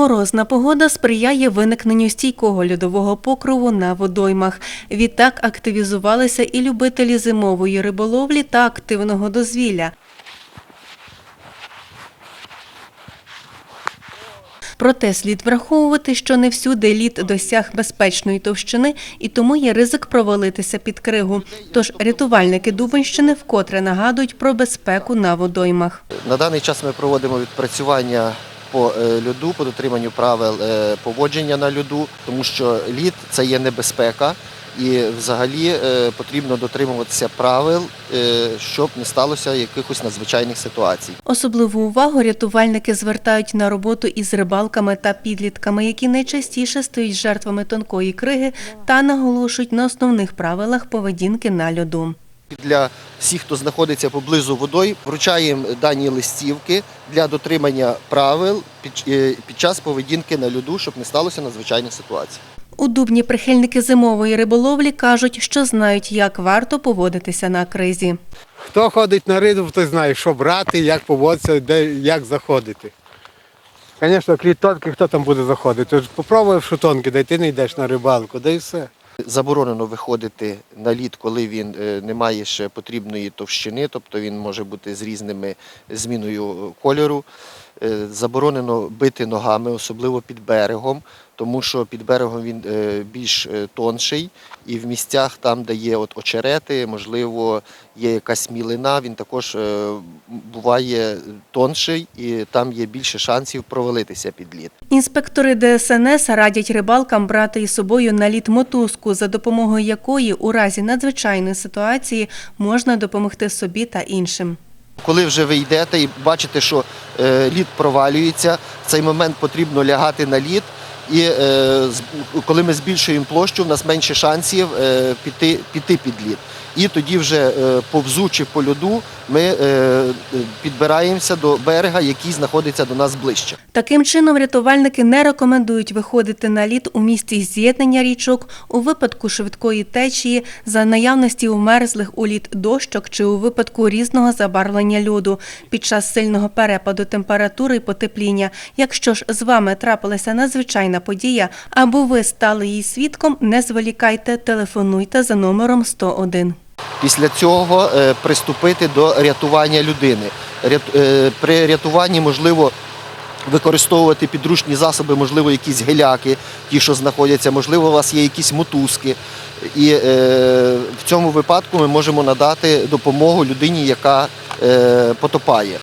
Морозна погода сприяє виникненню стійкого льодового покрову на водоймах. Відтак активізувалися і любителі зимової риболовлі та активного дозвілля. Проте слід враховувати, що не всюди лід досяг безпечної товщини і тому є ризик провалитися під кригу. Тож рятувальники Дубенщини вкотре нагадують про безпеку на водоймах. На даний час ми проводимо відпрацювання по е, льоду, по дотриманню правил е, поводження на льоду, тому що лід це є небезпека. І взагалі е, потрібно дотримуватися правил, щоб не сталося якихось надзвичайних ситуацій. Особливу увагу рятувальники звертають на роботу із рибалками та підлітками, які найчастіше стають жертвами тонкої криги та наголошують на основних правилах поведінки на льоду. Для всіх, хто знаходиться поблизу водою, вручаємо дані листівки для дотримання правил під, е, час поведінки на льоду, щоб не сталося надзвичайних ситуацій. У Дубні прихильники зимової риболовлі кажуть, що знають, як варто поводитися на кризі. Хто ходить на рибу, той знає, що брати, як поводитися, де, як заходити. Звісно, крім тонких, хто там буде заходити? Попробуй що тонкий, де ти не йдеш на рибалку, де і все. Заборонено виходити на лід, коли він е, не має ще потрібної товщини, тобто він може бути з різними зміною кольору. Е, Заборонено бити ногами, особливо під берегом, тому що під берегом він е, більш е, тонший, і в місцях, там, де є от очерети, можливо, є якась мілина, він також буває тонший, і там є більше шансів провалитися під лід. Інспектори ДСНС радять рибалкам брати із собою на лід мотузку, за допомогою якої у разі надзвичайної ситуації можна допомогти собі та іншим. Коли вже ви йдете і бачите, що е, лід провалюється, в цей момент потрібно лягати на лід. І е, коли ми збільшуємо площу, в нас менше шансів е, піти, піти під лід. І тоді вже е, повзучи по льоду, ми е, підбираємося до берега, який знаходиться до нас ближче. Таким чином, рятувальники не рекомендують виходити на лід у місці з'єднання річок у випадку швидкої течії, за наявності умерзлих у лід дощок чи у випадку різного забарвлення льоду під час сильного перепаду температури і потепління. Якщо ж з вами трапилася надзвичайна подія або ви стали її свідком, не зволікайте, телефонуйте за номером 101. Після цього е, приступити до рятування людини. Е, При рятуванні можливо використовувати підручні засоби, можливо, якісь геляки, ті, що знаходяться, можливо, у вас є якісь мотузки. І е, в цьому випадку ми можемо надати допомогу людині, яка потопає.